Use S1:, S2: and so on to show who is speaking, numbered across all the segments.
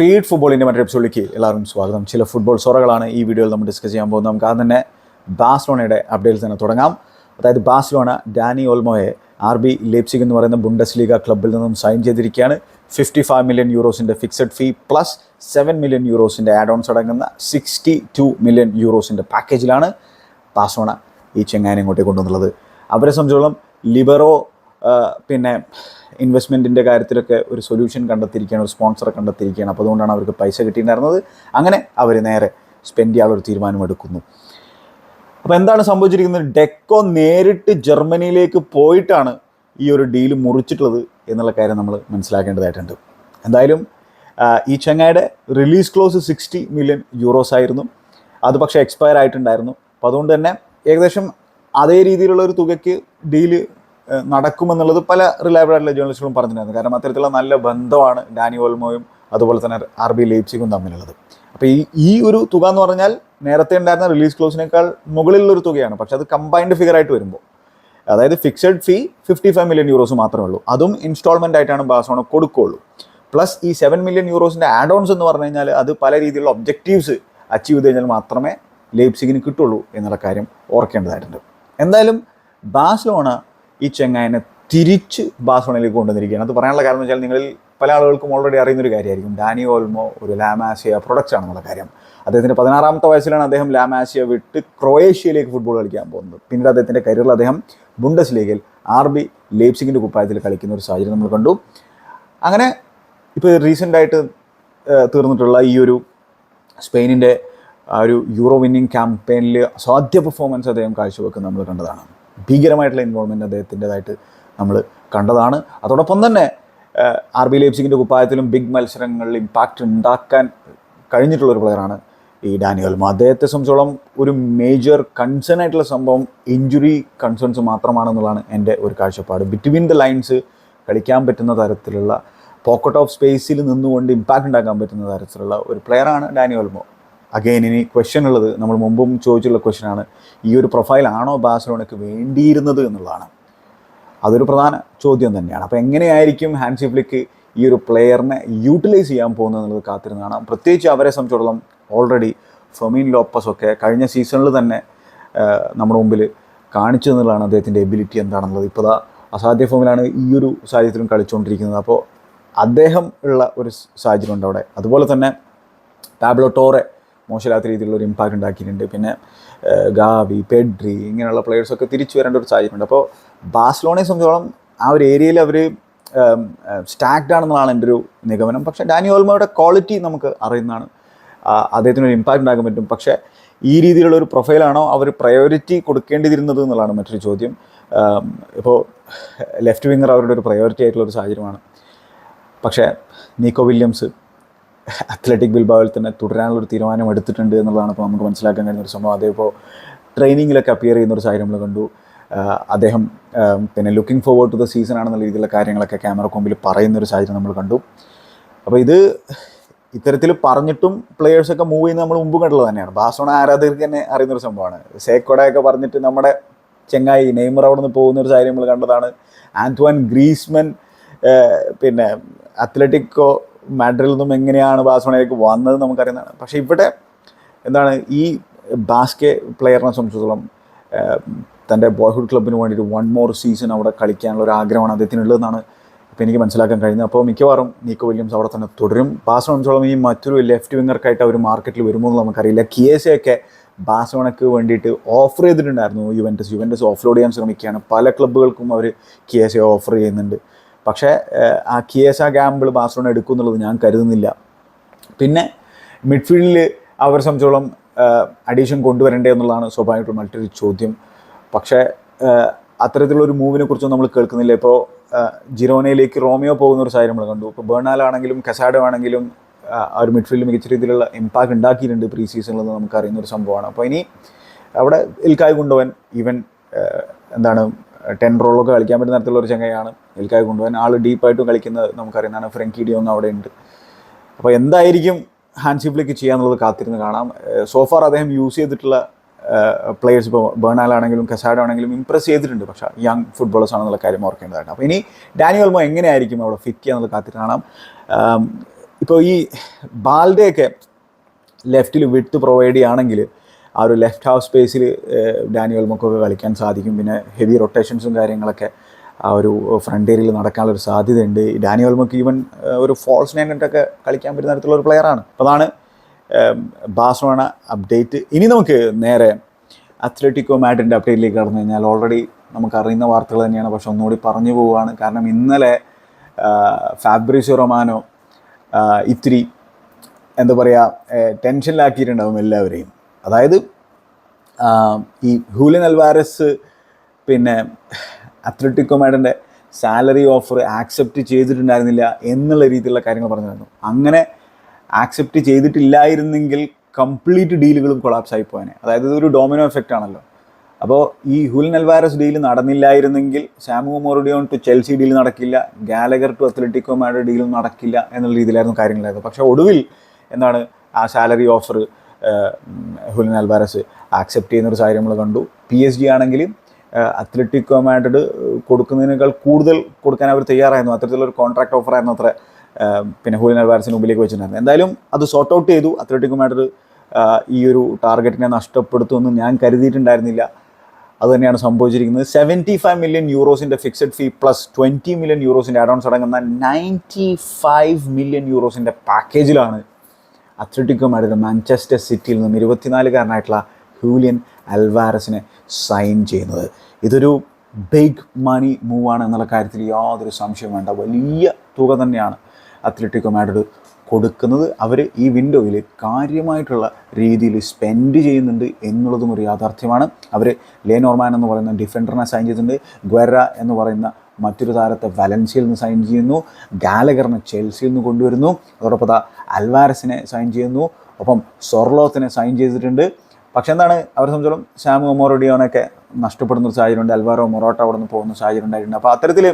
S1: Feed ഫുട്ബോളിന്റെ മറ്റൊരു എപ്പിസോഡിലേക്ക് എല്ലാവരും സ്വാഗതം. ചില ഫുട്ബോൾ സൊറകളാണ് ഈ വീഡിയോയിൽ നമ്മൾ ഡിസ്കസ് ചെയ്യാൻ പോകുന്നത്. നമുക്ക് ആദ്യം തന്നെ ബാഴ്സലോണയുടെ അപ്ഡേറ്റ്സ് തന്നെ തുടങ്ങാം. അതായത് ബാസ്ലോണ ഡാനി ഓൾമോയെ ആർ ബി ലേപ്സിക് എന്ന് പറയുന്ന ബുണ്ടസ് ലീഗ ക്ലബിൽ നിന്നും സൈൻ ചെയ്തിരിക്കുകയാണ്. Fifty five million യൂറോസിന്റെ fixed fee plus seven million യൂറോസിന്റെ add ons അടങ്ങുന്ന സിക്സ്റ്റി ടു മില്യൺ യൂറോസിന്റെ പാക്കേജിലാണ് ബാഴ്സലോണ ഈ ചെങ്ങാനെ ഇങ്ങോട്ടേക്ക് കൊണ്ടുവന്നുള്ളത്. അവരെ സംബന്ധിച്ചോളം ലിബറോ പിന്നെ ഇൻവെസ്റ്റ്മെന്റിന്റെ കാര്യത്തിലൊക്കെ ഒരു സൊല്യൂഷൻ കണ്ടെത്തിയിരിക്കുകയാണ് ഒരു സ്പോൺസറെ കണ്ടെത്തിയിരിക്കുകയാണ്. അപ്പോൾ അതുകൊണ്ടാണ് അവർക്ക് പൈസ കിട്ടിയിട്ടുണ്ടായിരുന്നത്. അങ്ങനെ അവർ നേരെ സ്പെൻഡ് ചെയ്യാനുള്ള തീരുമാനം എടുക്കുന്നു. അപ്പോൾ എന്താണ് സംഭവിച്ചിരിക്കുന്നത്? ഡെക്കോ നേരിട്ട് ജർമ്മനിയിലേക്ക് പോയിട്ടാണ് ഈ ഒരു ഡീൽ മുറിച്ചിട്ടുള്ളത് എന്നുള്ള കാര്യം നമ്മൾ മനസ്സിലാക്കേണ്ടതായിട്ടുണ്ട്. എന്തായാലും ഈ ചങ്ങായുടെ release clause sixty million euros ആയിരുന്നു. അത് പക്ഷേ എക്സ്പയർ ആയിട്ടുണ്ടായിരുന്നു. അപ്പോൾ അതുകൊണ്ട് തന്നെ ഏകദേശം അതേ രീതിയിലുള്ള ഒരു തുകയ്ക്ക് ഡീൽ നടക്കുമെന്നുള്ളത് പല റിലയബിൾ ആയിട്ടുള്ള ജേർണലിസ്റ്റുകളും പറഞ്ഞിട്ടുണ്ടായിരുന്നു. കാരണം അത്തരത്തിലുള്ള നല്ല ബന്ധമാണ് ഡാനി ഓൾമോയും അതുപോലെ തന്നെ ആർ ബി ലേപ്സിക്കും തമ്മിലുള്ളത്. അപ്പോൾ ഈ ഈ ഒരു തുക എന്ന് പറഞ്ഞാൽ നേരത്തെ ഉണ്ടായിരുന്ന റിലീസ് ക്ലോസിനേക്കാൾ മുകളിലുള്ള ഒരു തുകയാണ്. പക്ഷെ അത് കമ്പൈൻഡ് ഫിഗർ ആയിട്ട് വരുമ്പോൾ അതായത് fixed fee fifty five million euros മാത്രമേ ഉള്ളൂ. അതും ഇൻസ്റ്റാൾമെന്റ് ആയിട്ടാണ് ബാസോണ കൊടുക്കുകയുള്ളൂ. പ്ലസ് ഈ സെവൻ മില്യൺ യൂറോസിന്റെ ആഡ് ഓൺസ് എന്ന് പറഞ്ഞു കഴിഞ്ഞാൽ അത് പല രീതിയിലുള്ള ഒബ്ജക്റ്റീവ്സ് അച്ചീവ് ചെയ്ത് കഴിഞ്ഞാൽ മാത്രമേ ലേപ്സിഗിന് കിട്ടുള്ളൂ എന്നുള്ള കാര്യം ഓർക്കേണ്ടതായിട്ടുണ്ട്. എന്തായാലും ബാഴ്സലോണ ഈ ചെങ്ങായനെ തിരിച്ച് ബാസോണയിലേക്ക് കൊണ്ടുവന്നിരിക്കുകയാണ്. അത് പറയാനുള്ള കാരണം വെച്ചാൽ നിങ്ങളിൽ പല ആളുകൾക്കും ഓൾറെഡി അറിയുന്ന അറിയുന്നൊരു കാര്യമായിരിക്കും. ഡാനി ഓൾമോ ഒരു ലാമാസിയ പ്രൊഡക്റ്റ് ആണെന്നുള്ള കാര്യം. അദ്ദേഹത്തിന്റെ പതിനാറാമത്തെ വയസ്സിലാണ് അദ്ദേഹം ലാമാസിയ വിട്ട് ക്രൊയേഷ്യയിലേക്ക് ഫുട്ബോൾ കളിക്കാൻ പോകുന്നത്. പിന്നീട് അദ്ദേഹത്തിന്റെ കരിയറിൽ അദ്ദേഹം ബുണ്ടസ് ലീഗിൽ ആർ ബി ലേപ്സിങ്ങിന്റെ കുപ്പായത്തിൽ കളിക്കുന്ന ഒരു സാഹചര്യം നമ്മൾ കണ്ടു. അങ്ങനെ ഇപ്പോൾ റീസെന്റായിട്ട് തീർന്നിട്ടുള്ള ഈ ഒരു സ്പെയിനിന്റെ ആ ഒരു യൂറോ വിന്നിങ് ക്യാമ്പയിനിൽ സാധ്യ പെർഫോമൻസ് അദ്ദേഹം കാഴ്ചവെക്കുന്നത് നമ്മൾ കണ്ടതാണ്. ഭീകരമായിട്ടുള്ള ഇൻവോൾവ്മെന്റ് അദ്ദേഹത്തിന്റെതായിട്ട് നമ്മൾ കണ്ടതാണ്. അതോടൊപ്പം തന്നെ ആർ ബി ലേപ്സിങ്ങിന്റെ കുപ്പായത്തിലും ബിഗ് മത്സരങ്ങളിൽ ഇമ്പാക്റ്റ് ഉണ്ടാക്കാൻ കഴിഞ്ഞിട്ടുള്ള ഒരു പ്ലെയറാണ് ഈ ഡാനിയൽ മോ അദ്ദേഹത്തെ സംബന്ധിച്ചോളം ഒരു മേജർ കൺസേൺ ആയിട്ടുള്ള സംഭവം ഇഞ്ചുറി കൺസേൺസ് മാത്രമാണെന്നുള്ളതാണ് എന്റെ ഒരു കാഴ്ചപ്പാട്. ബിറ്റ്വീൻ ദ ലൈൻസ് കളിക്കാൻ പറ്റുന്ന തരത്തിലുള്ള പോക്കറ്റ് ഓഫ് സ്പേസിൽ നിന്നുകൊണ്ട് ഇമ്പാക്റ്റ് ഉണ്ടാക്കാൻ പറ്റുന്ന തരത്തിലുള്ള ഒരു പ്ലെയറാണ് ഡാനിയൽ മോ അഗെയിൻ ഇനി ക്വസ്റ്റ്യൻ ഉള്ളത് നമ്മൾ മുമ്പും ചോദിച്ചുള്ള ക്വസ്റ്റ്യനാണ് ഈ ഒരു പ്രൊഫൈൽ ആണോ ബാഴ്സലോണയ്ക്ക് വേണ്ടിയിരുന്നത് എന്നുള്ളതാണ്. അതൊരു പ്രധാന ചോദ്യം തന്നെയാണ്. അപ്പോൾ എങ്ങനെയായിരിക്കും ഹാൻസി ഫ്ലിക്ക് ഈ ഒരു പ്ലെയറിനെ യൂട്ടിലൈസ് ചെയ്യാൻ പോകുന്നത് എന്നുള്ളത് കാത്തിരുന്നു കാണാം. പ്രത്യേകിച്ച് അവരെ സംബന്ധിച്ചിടത്തോളം ഓൾറെഡി ഫെമീൻ ലോപ്പസ് ഒക്കെ കഴിഞ്ഞ സീസണിൽ തന്നെ നമ്മുടെ മുമ്പിൽ കാണിച്ചു എന്നുള്ളതാണ് അദ്ദേഹത്തിന്റെ എബിലിറ്റി എന്താണെന്നുള്ളത്. ഇപ്പോൾ അസാധ്യ ഫോമിലാണ് ഈ ഒരു സാഹചര്യത്തിലും കളിച്ചുകൊണ്ടിരിക്കുന്നത്. അപ്പോൾ അദ്ദേഹം ഉള്ള ഒരു സാഹചര്യം ഉണ്ട് അവിടെ. അതുപോലെ തന്നെ ടാബ്ലോ ടോറെ മോശമില്ലാത്ത രീതിയിലുള്ള ഒരു ഇമ്പാക്റ്റ് ഉണ്ടാക്കിയിട്ടുണ്ട്. പിന്നെ ഗാവി പെഡ്രി ഇങ്ങനെയുള്ള പ്ലെയേഴ്സൊക്കെ തിരിച്ചു വരേണ്ട ഒരു സാഹചര്യമുണ്ട്. അപ്പോൾ ബാഴ്സലോണയെ സംബന്ധിച്ചോളം ആ ഒരു ഏരിയയിൽ അവർ സ്റ്റാക്ഡ് ആണെന്നുള്ളതാണ് എന്റെ ഒരു നിഗമനം. പക്ഷേ ഡാനി ഓൾമോയുടെ ക്വാളിറ്റി നമുക്ക് അറിയുന്നതാണ്. അദ്ദേഹത്തിന് ഒരു ഇമ്പാക്റ്റ് ഉണ്ടാക്കാൻ പറ്റും. പക്ഷേ ഈ രീതിയിലുള്ള ഒരു പ്രൊഫൈലാണോ അവർ പ്രയോറിറ്റി കൊടുക്കേണ്ടിയിരുന്നത് എന്നുള്ളതാണ് മറ്റൊരു ചോദ്യം. ഇപ്പോൾ ലെഫ്റ്റ് വിങ്ങർ അവരുടെ ഒരു പ്രയോറിറ്റി ആയിട്ടുള്ള ഒരു സാഹചര്യമാണ്. പക്ഷേ നീക്കോ വില്യംസ് അത്ലറ്റിക് ബിൽബാവിൽ തന്നെ തുടരാനുള്ള ഒരു തീരുമാനം എടുത്തിട്ടുണ്ട് എന്നുള്ളതാണ് ഇപ്പോൾ നമുക്ക് മനസ്സിലാക്കാൻ കഴിയുന്ന ഒരു സംഭവം. അതേപോ ട്രെയിനിങ്ങിലൊക്കെ അപ്പിയർ ചെയ്യുന്ന ഒരു സാഹചര്യം നമ്മൾ കണ്ടു. അദ്ദേഹം പിന്നെ looking forward to the season ആണെന്നുള്ള രീതിയിലുള്ള കാര്യങ്ങളൊക്കെ ക്യാമറ കൊമ്പിൽ പറയുന്ന ഒരു സാഹചര്യം നമ്മൾ കണ്ടു. അപ്പോൾ ഇത് ഇത്തരത്തിൽ പറഞ്ഞിട്ടും പ്ലെയേഴ്സൊക്കെ മൂവ് ചെയ്യുന്നത് നമ്മൾ മുമ്പ് കണ്ടുള്ളത് തന്നെയാണ്. ബാസോണ ആരാധകർക്ക് തന്നെ അറിയുന്ന ഒരു സംഭവമാണ്. സേക്കോടയൊക്കെ പറഞ്ഞിട്ട് നമ്മുടെ ചെങ്ങായി നെയ്മർ അവിടെ നിന്ന് പോകുന്ന ഒരു സാഹചര്യം നമ്മൾ കണ്ടതാണ്. ആന്റ്വാൻ ഗ്രീസ്മൻ പിന്നെ അത്ലറ്റിക്കോ മാഡ്രിൽ നിന്നും എങ്ങനെയാണ് ബാഴ്സലോണയിലേക്ക് വന്നത് നമുക്കറിയുന്നതാണ്. പക്ഷേ ഇവിടെ എന്താണ് ഈ ബാസ്കെ പ്ലെയറിനെ സംബന്ധിച്ചിടത്തോളം തന്റെ ബോയ്ഹുഡ് ക്ലബിന് വേണ്ടിയിട്ട് വൺ മോർ സീസൺ അവിടെ കളിക്കാനുള്ള ഒരു ആഗ്രഹമാണ് അദ്ദേഹത്തിനുള്ളതെന്നാണ് ഇപ്പോൾ എനിക്ക് മനസ്സിലാക്കാൻ കഴിയുന്നത്. അപ്പോൾ മിക്കവാറും നീക്കോ വില്യംസ് അവിടെ തന്നെ തുടരും. ബാഴ്സലോണ സംബന്ധിച്ചോളം ഈ മറ്റൊരു ലെഫ്റ്റ് വിങ്ങർക്കായിട്ട് അവർ മാർക്കറ്റിൽ വരുമോ എന്ന് നമുക്കറിയില്ല. കിയേസയൊക്കെ ബാഴ്സലോണയ്ക്ക് വേണ്ടിയിട്ട് ഓഫർ ചെയ്തിട്ടുണ്ടായിരുന്നു. യുവന്റസ് യുവന്റസ് ഓഫ്ലോഡ് ചെയ്യാൻ ശ്രമിക്കുകയാണ്. പല ക്ലബ്ബുകൾക്കും അവർ കിയേസയെ ഓഫർ ചെയ്യുന്നുണ്ട്. പക്ഷേ ആ കിയേസ ഗാമ്പിൾ ബാസ്ലോണ എടുക്കും എന്നുള്ളത് ഞാൻ കരുതുന്നില്ല. പിന്നെ മിഡ്ഫീൽഡിൽ അവർ സംബന്ധിച്ചോളം അഡീഷൻ കൊണ്ടുവരണ്ടേ എന്നുള്ളതാണ് സ്വാഭാവികമായിട്ടും മറ്റൊരു ചോദ്യം. പക്ഷേ അത്തരത്തിലുള്ള ഒരു മൂവിനെ കുറിച്ചൊന്നും നമ്മൾ കേൾക്കുന്നില്ല. ഇപ്പോൾ ജിറോനയിലേക്ക് റോമിയോ പോകുന്ന ഒരു സാഹചര്യം നമ്മൾ കണ്ടു. ഇപ്പോൾ ബേണാലാണെങ്കിലും കസാഡോ ആണെങ്കിലും ആ ഒരു മിഡ്ഫീൽഡ് മികച്ച രീതിയിലുള്ള ഇമ്പാക്റ്റ് ഉണ്ടാക്കിയിട്ടുണ്ട് പ്രീ സീസണിൽ നിന്ന് നമുക്കറിയുന്ന ഒരു സംഭവമാണ്. അപ്പോൾ ഇനി അവിടെ ഇൽക്കായ് കൊണ്ടുപോകാൻ ഈവൻ എന്താണ് ടെൻ റോളൊക്കെ കളിക്കാൻ പറ്റുന്ന തരത്തിലുള്ള ഒരു ചങ്ങയാണ് എൽക്കായി കൊണ്ടുപോകാൻ. ആൾ ഡീപ്പായിട്ടും കളിക്കുന്നത് നമുക്കറിയുന്നതാണ്. ഫ്രങ്കി ഡിയോങ് അവിടെ ഉണ്ട് അപ്പോൾ എന്തായിരിക്കും ഹാൻസി ഫ്ലിക്ക് ചെയ്യാന്നുള്ളത് കാത്തിരുന്ന് കാണാം. സോഫാർ അദ്ദേഹം യൂസ് ചെയ്തിട്ടുള്ള പ്ലേയേഴ്സ് ഇപ്പോൾ ബേണാലാണെങ്കിലും കസാഡോ ആണെങ്കിലും ഇമ്പ്രസ് ചെയ്തിട്ടുണ്ട്. പക്ഷേ യങ് ഫുട്ബോളേഴ്സ് ആണെന്നുള്ള കാര്യം ഓർക്കേണ്ടതാണ്. അപ്പോൾ ഇനി ഡാനിയൽ ഓൾമോ എങ്ങനെയായിരിക്കും അവിടെ ഫിറ്റ് ചെയ്യാന്നുള്ളത് കാത്തിരുന്ന് കാണാം. ഇപ്പോൾ ഈ ബാൽഡയൊക്കെ ലെഫ്റ്റിൽ വിട്ട് പ്രൊവൈഡ് ചെയ്യുകയാണെങ്കിൽ ആ ഒരു ലെഫ്റ്റ് ഹാഫ് സ്പേസിൽ ഡാനിയൽ മുക്കൊക്കെ കളിക്കാൻ സാധിക്കും. പിന്നെ ഹെവി റൊട്ടേഷൻസും കാര്യങ്ങളൊക്കെ ആ ഒരു ഫ്രണ്ട് ഏരിയയിൽ നടക്കാനുള്ള ഒരു സാധ്യതയുണ്ട്. ഡാനിയൽ മുക്ക് ഈവൻ ഒരു ഫോൾസ് നൈനറ്റൊക്കെ കളിക്കാൻ പറ്റുന്ന തരത്തിലുള്ള ഒരു പ്ലെയറാണ് അപ്പോൾ അതാണ് ബാസോണ അപ്ഡേറ്റ് ഇനി നമുക്ക് നേരെ അത്ലറ്റിക്കോ മാഡിന്റെ അപ്ഡേറ്റിലേക്ക് കടന്നു കഴിഞ്ഞാൽ ഓൾറെഡി നമുക്കറിയുന്ന വാർത്തകൾ തന്നെയാണ്. പക്ഷെ ഒന്നുകൂടി പറഞ്ഞു പോവുകയാണ്. കാരണം ഇന്നലെ ഫാബ്രിസോ റൊമാനോ ഇത്തിരി എന്താ പറയുക ടെൻഷനിലാക്കിയിട്ടുണ്ടാവും എല്ലാവരെയും. അതായത് ഈ ഹൂലിൻ അൽവാരസ് പിന്നെ അത്ലറ്റിക്കോ മാഡിന്റെ സാലറി ഓഫർ ആക്സെപ്റ്റ് ചെയ്തിട്ടുണ്ടായിരുന്നില്ല എന്നുള്ള രീതിയിലുള്ള കാര്യങ്ങൾ പറഞ്ഞിരുന്നു. അങ്ങനെ ആക്സെപ്റ്റ് ചെയ്തിട്ടില്ലായിരുന്നെങ്കിൽ കംപ്ലീറ്റ് ഡീലുകളും കൊളാപ്സ് ആയി പോകാനെ അതായത് ഇതൊരു ഡോമിനോ എഫക്റ്റ് ആണല്ലോ. അപ്പോൾ ഈ Julian Alvarez deal നടന്നില്ലായിരുന്നെങ്കിൽ Samu Omorodion to Chelsea deal നടക്കില്ല ഗാലഗർ ടു അത്ലറ്റിക്കോ മാഡ് ഡീലും നടക്കില്ല എന്നുള്ള രീതിയിലായിരുന്നു കാര്യങ്ങളായിരുന്നു പക്ഷേ ഒടുവിൽ എന്താണ് ആ salary offer Julian Alvarez accept ചെയ്യുന്ന ഒരു സാഹചര്യം നമ്മൾ കണ്ടു. പി എസ് ജി ആണെങ്കിൽ അത്ലറ്റിക്കോ മാഡ്രിഡ് കൊടുക്കുന്നതിനേക്കാൾ കൂടുതൽ കൊടുക്കാൻ അവർ തയ്യാറായിരുന്നു. അത്തരത്തിലൊരു കോൺട്രാക്ട് ഓഫർ ആയിരുന്നു അത്ര പിന്നെ ഹൂലിൻ അൽവാരസിന് മുമ്പിലേക്ക് വെച്ചിട്ടുണ്ടായിരുന്നു എന്തായാലും അത് സോർട്ട് ഔട്ട് ചെയ്തു. അത്ലറ്റിക്കോ മാഡ്രിഡ് ഈ ഒരു ടാർഗറ്റിനെ നഷ്ടപ്പെടുത്തുമെന്ന് ഞാൻ കരുതിയിട്ടുണ്ടായിരുന്നില്ല. അതുതന്നെയാണ് സംഭവിച്ചിരിക്കുന്നത്. Seventy five million യൂറോസിന്റെ fixed fee plus twenty million യൂറോസിന്റെ add ons അടങ്ങുന്ന നയന്റി ഫൈവ് മില്യൺ യൂറോസിന്റെ പാക്കേജിലാണ് അത്ലറ്റിക്കോ മാഡ്രിഡ് മാഞ്ചസ്റ്റർ സിറ്റിയിൽ നിന്നും ഇരുപത്തിനാലുകാരനായിട്ടുള്ള ഹൂലിയൻ അൽവാരസിനെ സൈൻ ചെയ്യുന്നത്. ഇതൊരു ബിഗ് മണി മൂവാണ് എന്നുള്ള കാര്യത്തിൽ യാതൊരു സംശയവും വേണ്ട. വലിയ തുക തന്നെയാണ് അത്ലറ്റിക്കോ മാഡ്രിഡ് കൊടുക്കുന്നത്. അവർ ഈ വിൻഡോയിൽ കാര്യമായിട്ടുള്ള രീതിയിൽ സ്പെൻഡ് ചെയ്യുന്നുണ്ട് എന്നുള്ളതും ഒരു യാഥാർത്ഥ്യമാണ്. അവർ ലേനോർമാൻ എന്ന് പറയുന്ന ഡിഫൻഡറിനെ സൈൻ ചെയ്തിട്ടുണ്ട്. ഗ്വെറ എന്ന് പറയുന്ന മറ്റൊരു താരത്തെ വലൻസിയിൽ നിന്ന് സൈൻ ചെയ്യുന്നു. ഗാലഗറിനെ ചെൽസിയിൽ നിന്ന് കൊണ്ടുവരുന്നു. അതോടൊപ്പം അൽവാരസിനെ സൈൻ ചെയ്യുന്നു. ഒപ്പം സൊർലോത്തിനെ സൈൻ ചെയ്തിട്ടുണ്ട്. പക്ഷെ എന്താണ്? അവർ സംബന്ധിച്ചോളം ഷാമു മൊറോഡിയോനൊക്കെ നഷ്ടപ്പെടുന്ന ഒരു സാഹചര്യമുണ്ട്. അൽവാരോ മൊറോട്ട അവിടെ നിന്ന് പോകുന്ന സാഹചര്യം ഉണ്ടായിട്ടുണ്ട്. അപ്പോൾ അത്തരത്തിൽ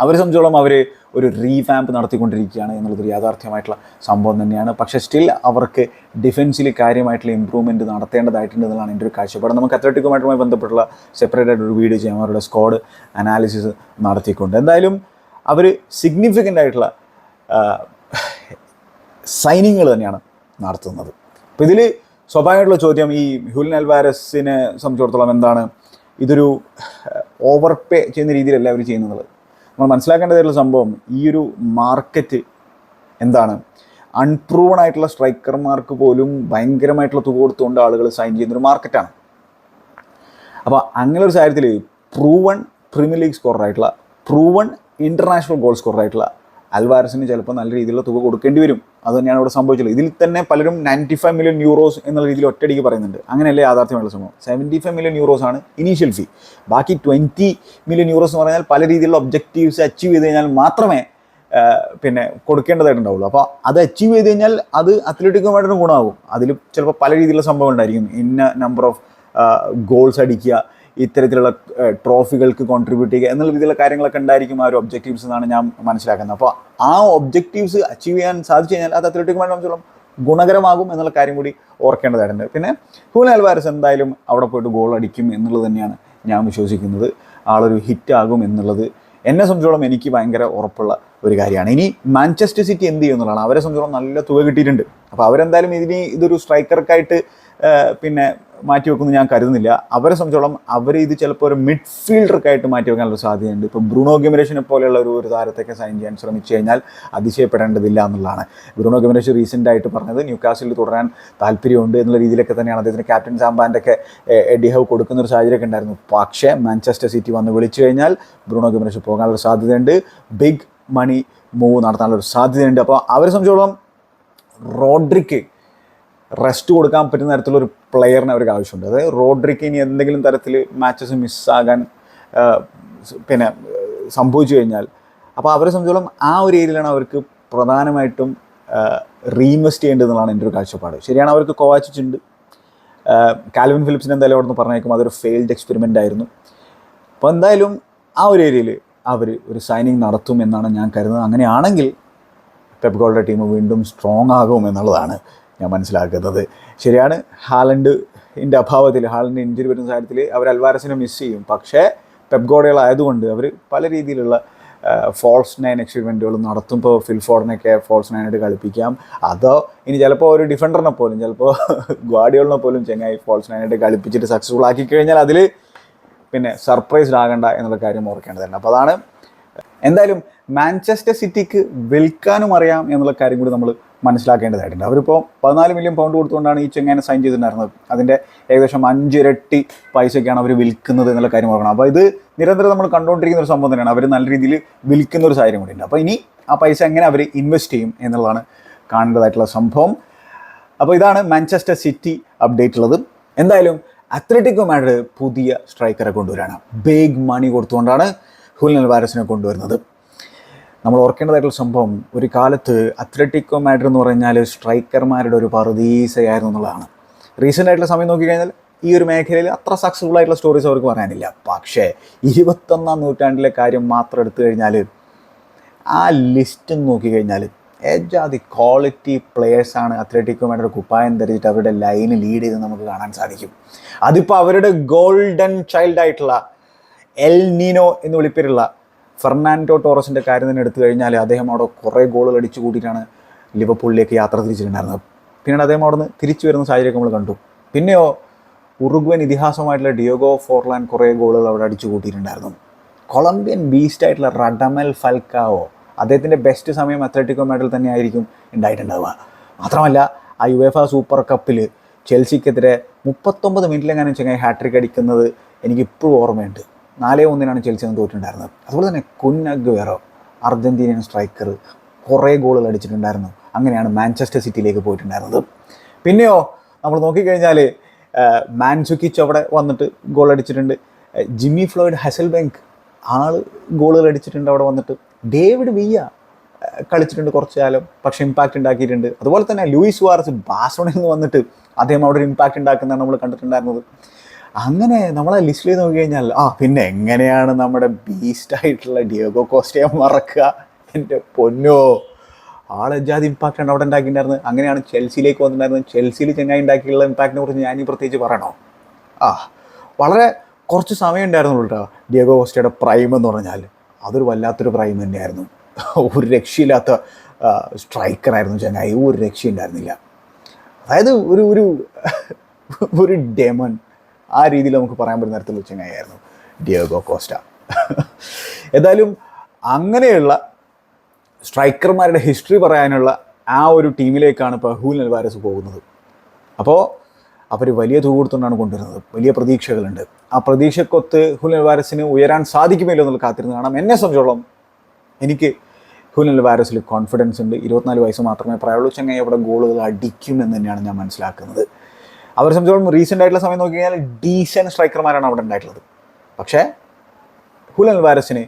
S1: അവർ സംബന്ധിച്ചോളം അവർ ഒരു റീവാമ്പ് നടത്തിക്കൊണ്ടിരിക്കുകയാണ് എന്നുള്ളത് യാഥാർത്ഥ്യമായിട്ടുള്ള സംഭവം തന്നെയാണ്. പക്ഷേ സ്റ്റിൽ അവർക്ക് ഡിഫൻസിൽ കാര്യമായിട്ടുള്ള ഇമ്പ്രൂവ്മെന്റ് നടത്തേണ്ടതായിട്ടുണ്ട് എന്നുള്ളതാണ് എന്റെ ഒരു കാഴ്ചപ്പാട്. നമുക്ക് അത്ലറ്റിക്കുമായിട്ടുമായി ബന്ധപ്പെട്ടുള്ള സെപ്പറേറ്റ് ആയിട്ട് ഒരു വീഡിയോ ചെയ്യാം. അവരുടെ സ്ക്വാഡ് അനാലിസിസ് നടത്തിക്കൊണ്ട്. എന്തായാലും അവർ സിഗ്നിഫിക്കന്റ് ആയിട്ടുള്ള സൈനിങ്ങൾ തന്നെയാണ് നടത്തുന്നത്. അപ്പോൾ ഇതിൽ സ്വാഭാവികമായിട്ടുള്ള ചോദ്യം ഈ ഹുലിൻ അൽവാരസിനെ സംബന്ധിച്ചിടത്തോളം എന്താണ്? ഇതൊരു ഓവർ പേ ചെയ്യുന്ന രീതിയിലല്ല അവർ ചെയ്യുന്നത്. നമ്മൾ മനസ്സിലാക്കേണ്ടതായിട്ടുള്ള സംഭവം ഈ ഒരു മാർക്കറ്റ് എന്താണ്? അൺപ്രൂവൺ ആയിട്ടുള്ള സ്ട്രൈക്കർമാർക്ക് പോലും ഭയങ്കരമായിട്ടുള്ള തുക കൊടുത്തുകൊണ്ട് ആളുകൾ സൈൻ ചെയ്യുന്ന ഒരു മാർക്കറ്റാണ് അപ്പോൾ അങ്ങനെ ഒരു സാഹചര്യത്തിൽ പ്രൂവൺ പ്രീമിയർ ലീഗ് സ്കോറർ ആയിട്ടുള്ള പ്രൂവൺ ഇന്റർനാഷണൽ ഗോൾ സ്കോറർ ആയിട്ടുള്ള അൽവാരസിന് ചിലപ്പോൾ നല്ല രീതിയിലുള്ള തുക കൊടുക്കേണ്ടി വരും. അത് തന്നെയാണ് ഇവിടെ സംഭവിച്ചത് ഇതിൽ തന്നെ പലരും നയന്റി ഫൈവ് മില്യൺ യൂറോസ് എന്നുള്ള രീതിയിൽ ഒറ്റയടിക്ക് പറയുന്നുണ്ട്. അങ്ങനെയല്ലേ യാഥാർത്ഥ്യമുള്ള സംഭവം? സെവന്റി ഫൈവ് മില്യൺ യൂറോസ് ആണ് ഇനീഷ്യൽ ഫീ ബാക്കി ട്വന്റി മില്യൺ യൂറോസ് എന്ന് പറഞ്ഞാൽ പല രീതിയിലുള്ള ഒബ്ജക്റ്റീവ്സ് അച്ചീവ് ചെയ്ത് കഴിഞ്ഞാൽ മാത്രമേ പിന്നെ കൊടുക്കേണ്ടതായിട്ടുണ്ടാവുള്ളൂ. അപ്പോൾ അത് അച്ചീവ് ചെയ്ത് കഴിഞ്ഞാൽ അത് അത്ലറ്റിക്കുമായിട്ടൊരു ഗുണമാകും. അതിൽ ചിലപ്പോൾ പല രീതിയിലുള്ള സംഭവം ഉണ്ടായിരിക്കും ഇന്ന നമ്പർ ഓഫ് ഗോൾസ് അടിക്കുക ഇത്തരത്തിലുള്ള ട്രോഫികൾക്ക് കോൺട്രിബ്യൂട്ട് ചെയ്യുക എന്നുള്ള രീതിയിലുള്ള കാര്യങ്ങളൊക്കെ ഉണ്ടായിരിക്കും ആ ഒരു ഒബ്ജക്റ്റീവ്സ് എന്നാണ് ഞാൻ മനസ്സിലാക്കുന്നത്. അപ്പോൾ ആ ഒബ്ജക്റ്റീവ്സ് അച്ചീവ് ചെയ്യാൻ സാധിച്ചു കഴിഞ്ഞാൽ അത് അത്ലറ്റിക്കുമായിട്ട് സംബന്ധിച്ചോളം ഗുണകരമാകും എന്നുള്ള കാര്യം കൂടി ഓർക്കേണ്ടതായിട്ടുണ്ട്. പിന്നെ ഹൂൻ അൽവാരസ് എന്തായാലും അവിടെ പോയിട്ട് ഗോൾ അടിക്കും എന്നുള്ളത് തന്നെയാണ് ഞാൻ വിശ്വസിക്കുന്നത്. ആളൊരു ഹിറ്റ് ആകും എന്നുള്ളത് എന്നെ സംബന്ധിച്ചോളം എനിക്ക് ഭയങ്കര ഉറപ്പുള്ള ഒരു കാര്യമാണ്. ഇനി മാഞ്ചസ്റ്റർ സിറ്റി എന്ത് ചെയ്യും എന്നുള്ളതാണ്. അവരെ സംബന്ധിച്ചോളം നല്ല തുക കിട്ടിയിട്ടുണ്ട്. അപ്പോൾ അവരെന്തായാലും ഇതിന് ഇതൊരു സ്ട്രൈക്കർക്കായിട്ട് പിന്നെ മാറ്റി വെക്കുമെന്ന് ഞാൻ കരുതുന്നില്ല. അവരെ സംബന്ധിച്ചോളം അവർ ഇത് ചിലപ്പോൾ ഒരു മിഡ്ഫീൽഡർക്കായിട്ട് മാറ്റി വെക്കാനുള്ള സാധ്യതയുണ്ട്. ഇപ്പോൾ ബ്രൂണോ ഗിമരേഷിനെ പോലെയുള്ള ഒരു ഒരു താരത്തൊക്കെ സൈൻ ചെയ്യാൻ ശ്രമിച്ചു കഴിഞ്ഞാൽ അതിശയപ്പെടേണ്ടതില്ല എന്നുള്ളതാണ്. ബ്രൂണോ ഗിമരേഷ് റീസെന്റ് ആയിട്ട് പറഞ്ഞത് ന്യൂ കാസിൽ തുടരാൻ താല്പര്യമുണ്ട് എന്നുള്ള രീതിയിലൊക്കെ തന്നെയാണ് അദ്ദേഹത്തിന് ക്യാപ്റ്റൻ സാമ്പാന്റെയൊക്കെ എഡിഹവ് കൊടുക്കുന്ന ഒരു സാഹചര്യമൊക്കെ ഉണ്ടായിരുന്നു. പക്ഷേ മാഞ്ചസ്റ്റർ സിറ്റി വന്ന് വിളിച്ചു കഴിഞ്ഞാൽ ബ്രൂണോ ഗിമരേഷ് പോകാനുള്ള സാധ്യതയുണ്ട്. ബിഗ് മണി മൂവ് നടത്താനുള്ള ഒരു സാധ്യതയുണ്ട്. അപ്പോൾ അവരെ സംബന്ധിച്ചോളം റോഡ്രിക്ക് റെസ്റ്റ് കൊടുക്കാൻ പറ്റുന്ന തരത്തിലുള്ള ഒരു പ്ലെയറിന് അവർക്ക് ആവശ്യമുണ്ട്. അതായത് റോഡ്രിക്ക് ഇനി എന്തെങ്കിലും തരത്തിൽ മാച്ചസ് മിസ്സാകാൻ പിന്നെ സംഭവിച്ചു കഴിഞ്ഞാൽ അപ്പോൾ അവരെ സംബന്ധിച്ചോളം ആ ഒരു ഏരിയയിലാണ് അവർക്ക് പ്രധാനമായിട്ടും റീഇൻവെസ്റ്റ് ചെയ്യേണ്ടതെന്നുള്ളതാണ് എന്റെ ഒരു കാഴ്ചപ്പാട്. ശരിയാണ് അവർക്ക് കോവാച്ചിച്ച് ഉണ്ട്. കാൽവിൻ ഫിലിപ്സിന് എന്തായാലും അവിടെ നിന്ന് പറഞ്ഞേക്കും. അതൊരു ഫെയിൽഡ് എക്സ്പെരിമെന്റ് ആയിരുന്നു. അപ്പോൾ എന്തായാലും ആ ഒരു ഏരിയയിൽ അവർ ഒരു സൈനിങ് നടത്തും എന്നാണ് ഞാൻ കരുതുന്നത്. അങ്ങനെയാണെങ്കിൽ പെപ് ഗോളുടെ ടീം വീണ്ടും സ്ട്രോങ് ആകും എന്നുള്ളതാണ് ഞാൻ മനസ്സിലാക്കുന്നത്. ശരിയാണ് ഹാലൻഡിന്റെ അഭാവത്തിൽ ഹാലൻഡ് ഇഞ്ചുറി വരുന്ന സാഹചര്യത്തിൽ അവർ അൽവാരസിനെ മിസ് ചെയ്യും. പക്ഷേ പെപ് ഗോഡകളായതുകൊണ്ട് അവർ പല രീതിയിലുള്ള ഫോൾസ് നയൻ എക്സ്പെരിമെന്റുകൾ ഇപ്പോൾ ഫിൽഫോർഡിനൊക്കെ ഫോൾസ് നയനായിട്ട് കളിപ്പിക്കാം. അതോ ഇനി ചിലപ്പോൾ ഒരു ഡിഫൻഡറിനെ പോലും ചിലപ്പോൾ ഗ്വാഡിയോളിനെ പോലും ചെങ്ങായി ഫോൾസ് നയനായിട്ട് കളിപ്പിച്ചിട്ട് സക്സസ്ഫുൾ ആക്കി കഴിഞ്ഞാൽ അതിൽ പിന്നെ സർപ്രൈസ്ഡ് ആകണ്ട എന്നുള്ള കാര്യം ഓർക്കേണ്ടതുണ്ട്. അപ്പോൾ അതാണ്. എന്തായാലും മാഞ്ചസ്റ്റർ സിറ്റിക്ക് വിൽക്കാനും അറിയാം എന്നുള്ള കാര്യം കൂടി നമ്മൾ മനസ്സിലാക്കേണ്ടതായിട്ടുണ്ട്. അവരിപ്പോൾ പതിനാല് മില്യൺ പൗണ്ട് കൊടുത്തുകൊണ്ടാണ് ഈ ചെങ്ങനെ സൈൻ ചെയ്തിട്ടുണ്ടായിരുന്നത്. അതിന്റെ ഏകദേശം അഞ്ചിരട്ടി പൈസയ്ക്കാണ് അവർ വിൽക്കുന്നത് എന്നുള്ള കാര്യം ഓർക്കണം. അപ്പോൾ ഇത് നിരന്തരം നമ്മൾ കണ്ടുകൊണ്ടിരിക്കുന്ന ഒരു സംഭവം തന്നെയാണ്. അവർ നല്ല രീതിയിൽ വിൽക്കുന്ന ഒരു സാഹചര്യം കൂടിയുണ്ട്. അപ്പോൾ ഇനി ആ പൈസ എങ്ങനെ അവർ ഇൻവെസ്റ്റ് ചെയ്യും എന്നുള്ളതാണ് കാണേണ്ടതായിട്ടുള്ള സംഭവം. അപ്പോൾ ഇതാണ് മാഞ്ചസ്റ്റർ സിറ്റി അപ്ഡേറ്റ് ഉള്ളത്. എന്തായാലും അത്ലറ്റിക്കോ മാഡ്രിഡ് പുതിയ സ്ട്രൈക്കറെ കൊണ്ടുവരാണ്. ബേഗ് മണി കൊടുത്തുകൊണ്ടാണ് ഹുൽനൽ വാരസിനെ കൊണ്ടുവരുന്നത്. നമ്മൾ ഓർക്കേണ്ടതായിട്ടുള്ള സംഭവം ഒരു കാലത്ത് അത്ലറ്റിക്കോ മാഡ്രിഡ് എന്ന് പറഞ്ഞാൽ സ്ട്രൈക്കർമാരുടെ ഒരു പറുദീസയായിരുന്നു എന്നുള്ളതാണ്. റീസെന്റ് ആയിട്ടുള്ള സമയം നോക്കിക്കഴിഞ്ഞാൽ ഈ ഒരു മേഖലയിൽ അത്ര സക്സസ്ഫുൾ ആയിട്ടുള്ള സ്റ്റോറീസ് അവർക്ക് പറയാനില്ല. പക്ഷേ ഇരുപത്തൊന്നാം നൂറ്റാണ്ടിലെ കാര്യം മാത്രം എടുത്തു കഴിഞ്ഞാൽ ആ ലിസ്റ്റ് നോക്കിക്കഴിഞ്ഞാൽ ഏജാതി ക്വാളിറ്റി പ്ലെയേഴ്സാണ് അത്ലറ്റിക്കോ മാഡ്രിഡ് കുപ്പായം ധരിച്ചിട്ട് അവരുടെ ലൈന് ലീഡ് ചെയ്ത് നമുക്ക് കാണാൻ സാധിക്കും. അതിപ്പോൾ അവരുടെ ഗോൾഡൻ ചൈൽഡായിട്ടുള്ള എൽ നീനോ എന്ന് വിളിപ്പേരുള്ള ഫെർണാൻഡോ ടോറസിന്റെ കാര്യം തന്നെ എടുത്തു കഴിഞ്ഞാൽ അദ്ദേഹം അവിടെ കുറേ ഗോളുകൾ അടിച്ചു കൂട്ടിയിട്ടാണ് ലിവർപൂളിലേക്ക് യാത്ര തിരിച്ചിട്ടുണ്ടായിരുന്നത്. പിന്നീട് അദ്ദേഹം അവിടെ നിന്ന് തിരിച്ചു വരുന്ന സാഹചര്യം നമ്മൾ കണ്ടു. പിന്നെയോ ഉറുഗ്വൻ ഇതിഹാസമായിട്ടുള്ള ഡിയോഗോ ഫോർലാൻ കുറേ ഗോളുകൾ അവിടെ അടിച്ചു കൂട്ടിയിട്ടുണ്ടായിരുന്നു. കൊളംബിയൻ ബീസ്റ്റ് ആയിട്ടുള്ള റഡമൽ ഫൽക്കാവോ അദ്ദേഹത്തിന്റെ ബെസ്റ്റ് സമയം അത്ലറ്റിക്കോ മെഡൽ തന്നെ ആയിരിക്കും ഉണ്ടായിട്ടുണ്ടാവുക. മാത്രമല്ല ആ യുവേഫ സൂപ്പർ കപ്പിൽ ചെൽസിക്കെതിരെ മുപ്പത്തൊമ്പത് മിനിറ്റിലെങ്ങാനും ചെങ്ങായി ഹാട്രിക് അടിക്കുന്നത് എനിക്കിപ്പോഴും ഓർമ്മയുണ്ട്. നാലേ ഒന്നിനാണ് ചെൽസി അന്ന് തോറ്റിട്ടുണ്ടായിരുന്നത്. അതുപോലെ തന്നെ കുന്നഗ്വേറോ അർജന്റീനിയൻ സ്ട്രൈക്കർ കുറേ ഗോളുകൾ അടിച്ചിട്ടുണ്ടായിരുന്നു. അങ്ങനെയാണ് മാഞ്ചസ്റ്റർ സിറ്റിയിലേക്ക് പോയിട്ടുണ്ടായിരുന്നത്. പിന്നെയോ നമ്മൾ നോക്കിക്കഴിഞ്ഞാൽ മാൻസുക്കിച്ച് അവിടെ വന്നിട്ട് ഗോൾ അടിച്ചിട്ടുണ്ട്. ജിമ്മി ഫ്ലോയിഡ് ഹസൽ ബാങ്ക് ആൾ ഗോളുകൾ അടിച്ചിട്ടുണ്ട് അവിടെ വന്നിട്ട്. ഡേവിഡ് വിയ്യ കളിച്ചിട്ടുണ്ട് കുറച്ച് കാലം പക്ഷേ ഇമ്പാക്റ്റ് ഉണ്ടാക്കിയിട്ടുണ്ട്. അതുപോലെ തന്നെ ലൂയിസ് വാർസ് ബാസോണിൽ നിന്ന് വന്നിട്ട് അദ്ദേഹം അവിടെ ഒരു ഇമ്പാക്റ്റ് ഉണ്ടാക്കുന്നതാണ് നമ്മൾ കണ്ടിട്ടുണ്ടായിരുന്നത്. അങ്ങനെ നമ്മളെ ലിസ്റ്റിൽ നോക്കി കഴിഞ്ഞാൽ ആ പിന്നെ എങ്ങനെയാണ് നമ്മുടെ ബീസ്റ്റ് ആയിട്ടുള്ള ഡിയോഗോ കോസ്റ്റയെ മറക്കുക? എന്റെ പൊന്നോ. ആളെജാതി ആണ് അവിടെ ഉണ്ടാക്കിയിട്ടുണ്ടായിരുന്നത്. അങ്ങനെയാണ് ചെൽസിയിലേക്ക് വന്നിട്ടുണ്ടായിരുന്നത്. ചെൽസിയിൽ ചെങ്ങായി ഉണ്ടാക്കിയുള്ള ഇമ്പാക്റ്റിനെ കുറിച്ച് ഞാൻ ഈ പ്രത്യേകിച്ച് പറയണോ? ആ വളരെ കുറച്ച് സമയം ഉണ്ടായിരുന്നുള്ളൂ കേട്ടോ ഡിയോഗോ കോസ്റ്റയുടെ പ്രൈം എന്ന് പറഞ്ഞാൽ. അതൊരു വല്ലാത്തൊരു പ്രൈം തന്നെയായിരുന്നു. ഒരു രക്ഷയില്ലാത്ത സ്ട്രൈക്കറായിരുന്നു ചെങ്ങായി. ഒരു രക്ഷയുണ്ടായിരുന്നില്ല. അതായത് ഒരു ഒരു ഒരു ഡെമൺ ആ രീതിയിൽ നമുക്ക് പറയാൻ പറ്റുന്ന തരത്തിലുള്ള ചങ്ങായിരുന്നു ഡിയോഗോ കോസ്റ്റ. എന്തായാലും അങ്ങനെയുള്ള സ്ട്രൈക്കർമാരുടെ ഹിസ്റ്ററി പറയാനുള്ള ആ ഒരു ടീമിലേക്കാണ് ഇപ്പോൾ ഹൂൽ നെൽവാരസ് പോകുന്നത്. അപ്പോൾ അവർ വലിയ തുക കൊടുത്തുകൊണ്ടാണ് കൊണ്ടുവരുന്നത്. വലിയ പ്രതീക്ഷകളുണ്ട്. ആ പ്രതീക്ഷക്കൊത്ത് ഹുൽ നെൽവാരസിന് ഉയരാൻ സാധിക്കുമല്ലോ എന്നുള്ള കാത്തിരുന്ന് കാണാം. എന്നെ സംബന്ധിച്ചോളം എനിക്ക് ഹുൽ നെൽവാരസിൽ കോൺഫിഡൻസ് ഉണ്ട്. ഇരുപത്തിനാല് വയസ്സ് മാത്രമേ പ്രായമുള്ളൂ ചങ്ങായി അവിടെ ഗോളുകൾ അടിക്കുമെന്ന് തന്നെയാണ് ഞാൻ മനസ്സിലാക്കുന്നത്. അവരെ സംബന്ധിച്ചോളം റീസെന്റ് ആയിട്ടുള്ള സമയം നോക്കി കഴിഞ്ഞാൽ സ്ട്രൈക്കർമാരാണ് അവിടെ ഉണ്ടായിട്ടുള്ളത്. പക്ഷേ ഹുലൻ വാരസിന്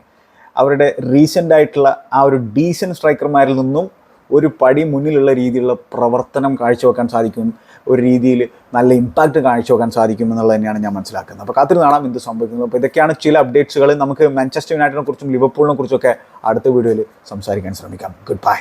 S1: അവരുടെ റീസെന്റ് ആയിട്ടുള്ള ആ ഒരു ഡീസൻ സ്ട്രൈക്കർമാരിൽ നിന്നും ഒരു പടി മുന്നിലുള്ള രീതിയിലുള്ള പ്രവർത്തനം കാഴ്ചവെക്കാൻ സാധിക്കും ഒരു രീതിയിൽ നല്ല ഇമ്പാക്റ്റ് കാഴ്ചവെക്കാൻ സാധിക്കും എന്നുള്ളത് തന്നെയാണ് ഞാൻ മനസ്സിലാക്കുന്നത്. അപ്പോൾ കാത്തിരി കാണാം എന്ത് സംഭവിക്കുന്നത് അപ്പോൾ ഇതൊക്കെയാണ് ചില അപ്ഡേറ്റ്സുകൾ നമുക്ക് മാഞ്ചസ്റ്റർ യുണൈറ്റഡിനെ കുറിച്ചും ലിവർപൂളിനെ കുറിച്ചൊക്കെ അടുത്ത വീഡിയോയിൽ സംസാരിക്കാൻ ശ്രമിക്കാം. Good bye